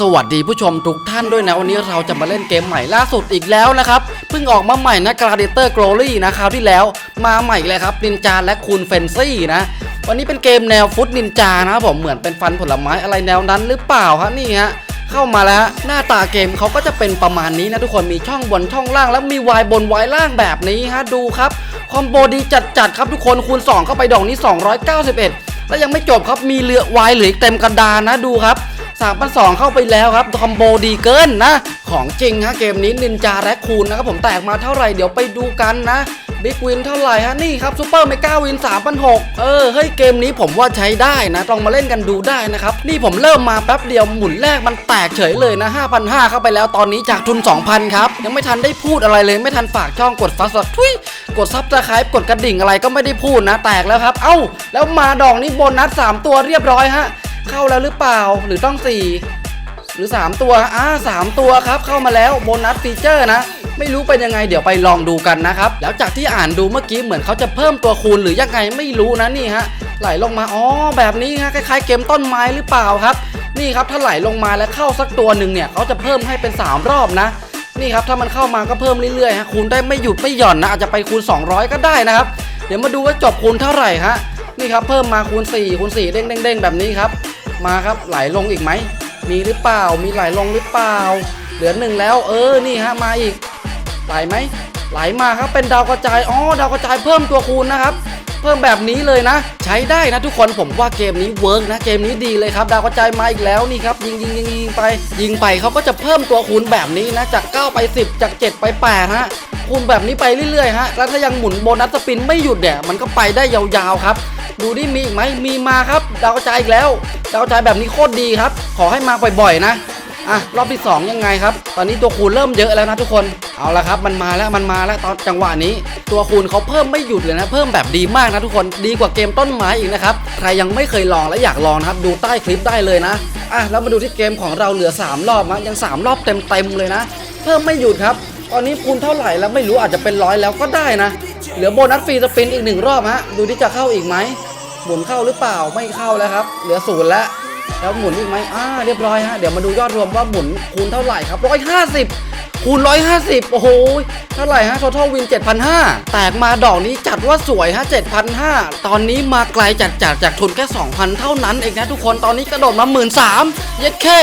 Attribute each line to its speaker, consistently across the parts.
Speaker 1: สวัสดีผู้ชมทุกท่านด้วยนะ วันนี้เราจะมาเล่นเกมใหม่ล่าสุดอีกแล้วนะครับ เพิ่งออกมาใหม่นะ Gladiator Glory นะคราวที่แล้วมาใหม่เลยครับนินจาและคูนเฟนซี่นะ วันนี้เป็นเกมแนวฟุตนินจานะครับผมเหมือนเป็นฟันผลไม้อะไรแนวนั้นหรือเปล่าฮะนี่ฮะเข้ามาแล้วหน้าตาเกมเขาก็จะเป็นประมาณนี้นะทุกคนมีช่องบนช่องล่าง แล้วมีวายบนวายล่างแบบนี้ฮะดูครับคอมโบดีจัดๆครับทุกคนคูณ 2 เข้าไปดอกนี้ 291 แล้วยังไม่จบครับมีเรือวายเหลืออีกเต็มกระดานนะดูครับ 3 2 0 0 เข้าไปแล้วครับคอมโบดีเกินนะ ของจริงฮะเกมนี้นินจาแรคคูนนะครับผมแตกมาเท่าไหร่เดี๋ยวไปดูกันนะบิ๊กวินเท่าไหร่ฮะนี่ครับซูเปอร์เมกาวิน3,600เออเฮ้ยเกมนี้ผมว่าใช้ได้นะลองมาเล่นกันดูได้นะครับ นี่ผมเริ่มมาแป๊บเดียวหมุนแรกมันแตกเฉยเลยนะ5,500เข้าไปแล้วตอนนี้จากทุน 2,000 ครับ ยังไม่ทันได้พูดอะไรเลยไม่ทันฝากช่องกดซับสทุยกดซับสไครป์กดกระดิ่งอะไรก็ไม่ได้พูดนะแตกแล้วครับ เอ้า แล้วมาดอกนี้โบนัส 3 ตัวเรียบร้อยฮะ เข้าแล้วหรือเปล่าหรือต้อง4หรือ 3 ตัวอ่า3ตัวครับ เข้ามาแล้วโบนัสฟีเจอร์นะ ไม่รู้เป็นยังไงเดี๋ยวไปลองดูกันนะครับ แล้วจากที่อ่านดูเมื่อกี้เหมือนเขาจะเพิ่มตัวคูณหรือยังไงไม่รู้นะนี่ฮะไหลลงมาอ๋อแบบนี้ฮะคล้ายๆเกมต้นไม้หรือเปล่าครับ นี่ครับถ้าไหลลงมาแล้วเข้าสักตัวหนึ่งเนี่ยเขาจะเพิ่มให้เป็น 3 รอบนะ นี่ครับถ้ามันเข้ามาก็เพิ่มเรื่อยๆฮะคูณได้ไม่หยุดไม่หย่อนนะอาจจะไปคูณ 200 ก็ได้นะครับ เดี๋ยวมาดูว่าจบคูณเท่าไหร่ฮะนี่ครับเพิ่มมาคูณ4คูณ4เด้งเด้งเด้งแบบนี้ครับ มาครับไหลลงอีกไหม มีหรือเปล่า มีไหลลงหรือเปล่า เหลือหนึ่งแล้ว เออ นี่ฮะ มาอีก ไหลไหม ไหลมาครับ เป็นดาวกระจาย อ๋อ ดาวกระจายเพิ่มตัวคูณนะครับ เพิ่มแบบนี้เลยนะ ใช้ได้นะทุกคน ผมว่าเกมนี้เวิร์กนะ เกมนี้ดีเลยครับ ดาวกระจายมาอีกแล้วนี่ครับ ยิงยิงยิงยิงไป ยิงไปเขาก็จะเพิ่มตัวคูณแบบนี้นะ จาก 9 ไป 10 จาก 7 ไป8ฮะ คูณแบบนี้ไปเรื่อยๆฮะ แล้วถ้ายังหมุนโบนัสสปินไม่หยุดเนี่ย มันก็ไปได้ยาวๆครับ ดูดิมีอีกไหมมีมาครับ ดาวกระจายอีกแล้ว ดาวกระจายแบบนี้โคตรดีครับ ขอให้มาบ่อยๆนะอะรอบที่ 2 ยังไงครับ ตอนนี้ตัวคูณเริ่มเยอะแล้วนะทุกคนเอาละครับ มันมาแล้วมันมาแล้วตอนจังหวะนี้ ตัวคูณเขาเพิ่มไม่หยุดเลยนะ เพิ่มแบบดีมากนะทุกคนดีกว่าเกมต้นไม้อีกนะครับใครยังไม่เคยลองและอยากลองนะครับดูใต้คลิปได้เลยนะอะแล้วมาดูที่เกมของเราเหลือ 3 รอบนะยัง 3 รอบเต็มๆเลยนะ เพิ่มไม่หยุดครับ ตอนนี้คูณเท่าไหร่แล้วไม่รู้อาจจะเป็นร้อยแล้วก็ได้นะ เหลือโบนัสฟรีสปินอีกหนึ่งรอบฮะดูที่จะเข้าอีกไหมหมุนเข้าหรือเปล่าไม่เข้าแล้วครับ เหลือศูนย์แล้วแล้วหมุนอีกไหมอ่าเรียบร้อยฮะเดี๋ยวมาดูยอดรวมว่าหมุนคูณเท่าไหร่ครับร้อยห้าสิบคูณร้อยห้าสิบโอ้โหเท่าไหร่ฮะ total win 7,500 แตกมาดอกนี้จัดว่าสวยฮะ 7,500 ตอนนี้มาไกลจัดจัดจากทุนแค่ 2,000 เท่านั้นเองนะทุกคนตอนนี้กระโดดมา 13,000เย็ดแค่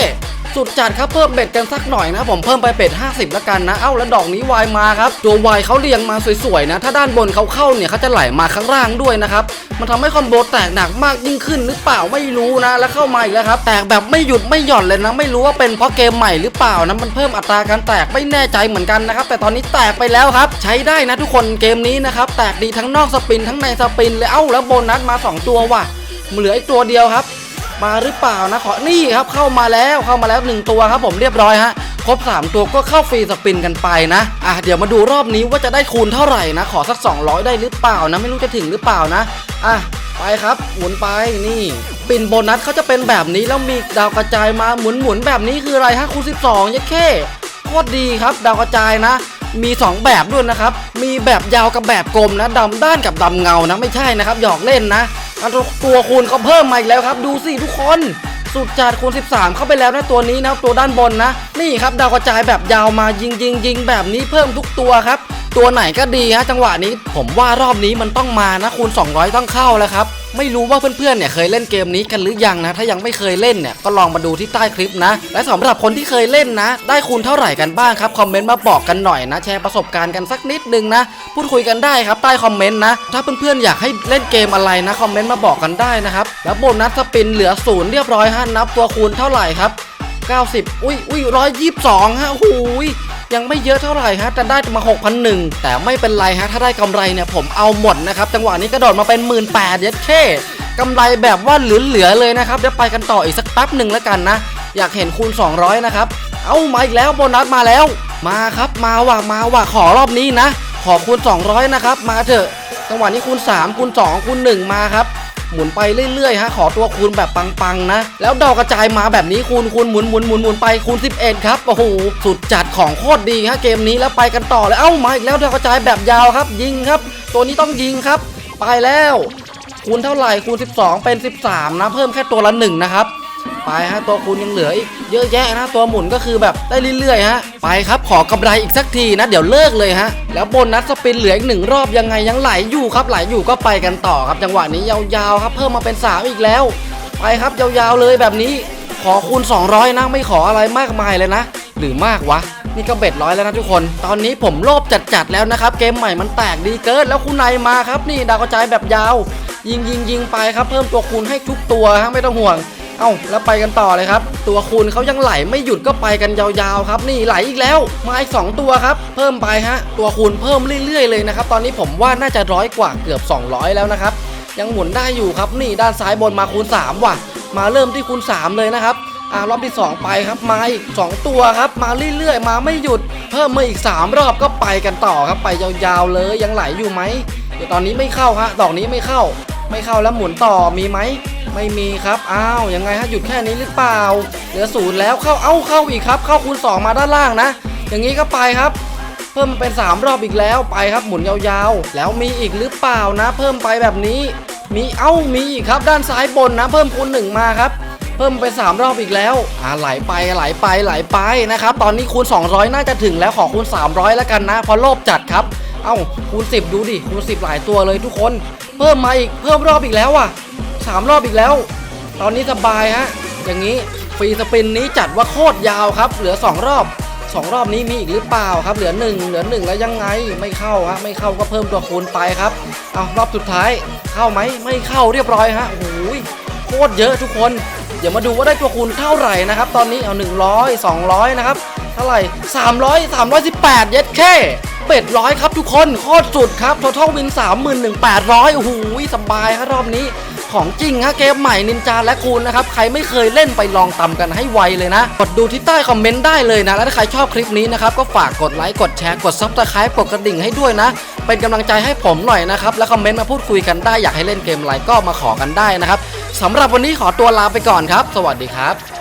Speaker 1: สุดจัดครับเพิ่มเบ็ดกันสักหน่อยนะผมเพิ่มไปเป็ด 50 แล้วกันนะ เอ้าแล้วดอกนี้วายมาครับ ตัววายเขาเรียงมาสวยๆนะ ถ้าด้านบนเขาเข้าเนี่ยเขาจะไหลมาข้างล่างด้วยนะครับมันทำให้คอมโบแตกหนักมากยิ่งขึ้นหรือเปล่าไม่รู้นะ แล้วเข้ามาอีกแล้วครับแตกแบบไม่หยุดไม่หย่อนเลยนะ ไม่รู้ว่าเป็นเพราะเกมใหม่หรือเปล่านะมันเพิ่มอัตราการแตกไม่แน่ใจเหมือนกันนะครับแต่ตอนนี้แตกไปแล้วครับ ใช้ได้นะทุกคนเกมนี้นะครับแตกดีทั้งนอกสปินทั้งในสปินเลยเอ้าแล้วโบนัสมาสองตัวว่ะเหลืออีกตัวเดียวครับ มาหรือเปล่านะขอนี่ครับเข้ามาแล้วเข้ามาแล้ว 1 ตัวครับผมเรียบร้อยฮะครบ 3 ตัวก็เข้าฟรีสปินกันไปนะอะเดี๋ยวมาดูรอบนี้ว่าจะได้คูณเท่าไหร่นะ ขอสัก 200 ได้หรือเปล่านะ ไม่รู้จะถึงหรือเปล่านะอะไปครับหมุนไปนี่ปินโบนัสเขาจะเป็นแบบนี้แล้วมีดาวกระจายมาหมุนหมุนแบบนี้คืออะไรฮะคูณ12ยัดเข้โคตรดีครับ ดาวกระจายนะมี 2 แบบด้วยนะครับ มีแบบยาวกับแบบกลมนะดำด้านกับดำเงานะไม่ใช่นะครับ หยอกเล่นนะ อันตัวคูณเขาเพิ่มมาอีกแล้วครับ ดูสิทุกคนสุดจัดคูณ 13 เข้าไปแล้วนะตัวนี้นะตัวด้านบนนะ นี่ครับดาวกระจายแบบยาวมายิงยิงยิงแบบนี้เพิ่มทุกตัวครับ ตัวไหนก็ดีฮะจังหวะนี้ผมว่ารอบนี้มันต้องมานะคูณ 200 ต้องเข้าแล้วครับไม่รู้ว่าเพื่อนๆเนี่ยเคยเล่นเกมนี้กันหรือยังนะ ถ้ายังไม่เคยเล่นเนี่ยก็ลองมาดูที่ใต้คลิปนะ และสำหรับคนที่เคยเล่นนะ ได้คูณเท่าไหร่กันบ้างครับคอมเมนต์มาบอกกันหน่อยนะ แชร์ประสบการณ์กันสักนิดนึงนะ พูดคุยกันได้ครับใต้คอมเมนต์นะ ถ้าเพื่อนๆอยากให้เล่นเกมอะไรนะคอมเมนต์มาบอกกันได้นะครับแล้วโบนัสสปินเหลือศูนย์เรียบร้อยฮะนับตัวคูณเท่าไหร่ครับ 90 อุ้ยอุ้ยร้อยยี่สองฮะหูย ยังไม่เยอะเท่าไหร่ฮะแต่ได้มา 6,001แต่ไม่เป็นไรฮะถ้าได้กำไรเนี่ยผมเอาหมดนะครับจังหวะนี้กระโดดมาเป็น 1 8ื่นแปดเย็ดเข้กำไรแบบว่าเหลือๆเลยนะครับเดี๋ยวไปกันต่ออีกสักแป๊บหนึ่งแล้วกันนะ อยากเห็นคูณ 200 นะครับ เอามาอีกแล้วโบนัสมาแล้ว มาครับมาว่ะมาว่ะขอรอบนี้นะ ขอคูณ 200 นะครับ มาเถอะจังหวะนี้คูณ 3คูณ2คูณ1มาครับ หมุนไปเรื่อยๆฮะขอตัวคูณแบบปังๆนะ แล้วดอกกระจายมาแบบนี้คูณคูณหมุนหมุนหมุนหมุนไปคูณ 11 ครับโอ้โหสุดจัดของโคตรดีฮะเกมนี้แล้วไปกันต่อเลยเอ้ามาอีกแล้วดอกกระจายแบบยาวครับ ยิงครับ ตัวนี้ต้องยิงครับ ไปแล้วคูณเท่าไหร่คูณ 12 เป็น 13 นะ เพิ่มแค่ตัวละ1นะครับ ไปฮะตัวคูณยังเหลืออีกเยอะแยะนะตัวหมุนก็คือแบบได้เรื่อยๆฮะไปครับขอกำไรอีกสักทีนะเดี๋ยวเลิกเลยฮะแล้วบนัสสปินเหลืออีกหนึ่งรอบยังไงยังไหลอยู่ครับไหลอยู่ก็ไปกันต่อครับจังหวะนี้ยาวๆครับเพิ่มมาเป็นสามอีกแล้ว ไปครับยาวๆเลยแบบนี้ขอคูณ 200นะไม่ขออะไรมากมายเลยนะ หรือมากวะ นี่ก็เบ็ดร้อยแล้วนะทุกคน ตอนนี้ผมโลภจัดๆแล้วนะครับ เกมใหม่มันแตกดีเกินแล้วคุณนายมาครับ นี่ดาวกระจายแบบยาว ยิงยิงยิงไปครับ เพิ่มตัวคูณให้ทุกตัวฮะไม่ต้องห่วง เอ้าแล้วไปกันต่อเลยครับ ตัวคูณเขายังไหลไม่หยุดก็ไปกันยาวๆครับ นี่ไหลอีกแล้วมาอีกสองตัวครับ เพิ่มไปฮะตัวคูณเพิ่มเรื่อยๆเลยนะครับตอนนี้ผมว่าน่าจะร้อยกว่าเกือบ 200 แล้วนะครับยังหมุนได้อยู่ครับนี่ด้านซ้ายบนมาคูณ 3 ว่ะ มาเริ่มที่คูณ 3 เลยนะครับอ่ารอบที่ 2 ไปครับมาอีก 2 ตัวครับ มาเรื่อยๆ มาไม่หยุด เพิ่มมาอีก 3 รอบก็ไปกันต่อครับไปยาวๆเลยยังไหลอยู่ไหมเดี๋ยวตอนนี้ไม่เข้าฮะดอกนี้ไม่เข้า ไม่เข้าแล้วหมุนต่อมีไหม ไม่มีครับ อ้าวยังไงฮะหยุดแค่นี้หรือเปล่า เหลือศูนย์แล้วเข้าเอ้าเข้าอีกครับ เข้าคูณ2มาด้านล่างนะ อย่างนี้ก็ไปครับ เพิ่มเป็น 3 รอบอีกแล้วไปครับหมุนยาวๆ แล้วมีอีกหรือเปล่านะ เพิ่มไปแบบนี้ มีเอ้ามีอีกครับ ด้านซ้ายบนนะ เพิ่มคูณหนึ่งมาครับเพิ่มไป 3 รอบอีกแล้ว อ่าไหลไปไหลไปไหลไปนะครับ ตอนนี้คูณ 200 น่าจะถึงแล้วขอคูณ 300 แล้วกันนะเพราะโลภจัดครับ เอ้าคูณ 10 ดูดิคูณ 10 หลายตัวเลยทุกคน เพิ่มมาอีกเพิ่มรอบอีกแล้วอะ สามรอบอีกแล้ว ตอนนี้สบายฮะ อย่างนี้ฟรีสปินนี้จัดว่าโคตรยาวครับ เหลือ 2 รอบสองรอบนี้มีอีกหรือเปล่าครับ เหลือหนึ่งเหลือหนึ่งแล้วยังไง ไม่เข้าฮะ ไม่เข้าก็เพิ่มตัวคูณไปครับ เอารอบสุดท้าย เข้าไหม ไม่เข้าเรียบร้อยฮะ โอ้โหโคตรเยอะทุกคน เดี๋ยวมาดูว่าได้ตัวคูณเท่าไหร่นะครับ ตอนนี้เอา 100 200 นะครับ เท่าไหร่300 318 เย็ดแค่ เบ็ดร้อยครับทุกคนโคตรสุดครับท o ท a l วิน31,800โอ้โหสบายครับรอบนี้ของจริงฮะเกมใหม่นินจาและคูณนะครับ ใครไม่เคยเล่นไปลองตำกันให้ไวเลยนะ กดดูที่ใต้คอมเมนต์ได้เลยนะ และถ้าใครชอบคลิปนี้นะครับ ก็ฝากกดไลค์กดแชร์กดซับสไครป์กดกระดิ่งให้ด้วยนะ เป็นกำลังใจให้ผมหน่อยนะครับ และคอมเมนต์มาพูดคุยกันได้อยากให้เล่นเกมอะไรก็มาขอกันได้นะครับสำหรับวันนี้ขอตัวลาไปก่อนครับ สวัสดีครับ